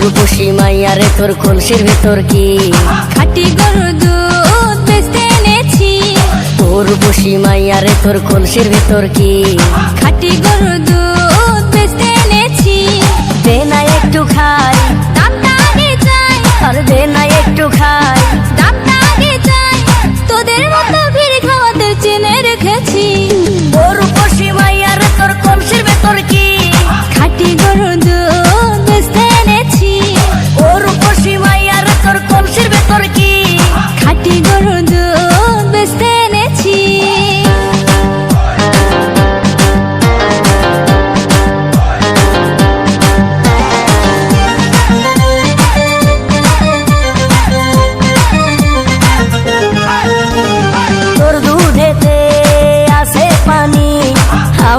মাইয়া রে তোর কলসির ভেতর কি? খাটি গরু দুধ বেচতে এনেছি। তোর বসি মাইয়া রে তোর কলসির ভেতর কি? খাটি গরু দুধ বেচতে এনেছি। দে না একটু খাই। দামটা চাই আর দে না একটু খাই। দামটা চাই তোদের মতো ভিড় খাওয়াতে চেনে রেখেছি। তোর বসি মাইয়া তোর কলসির ভেতর কি?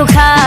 就看。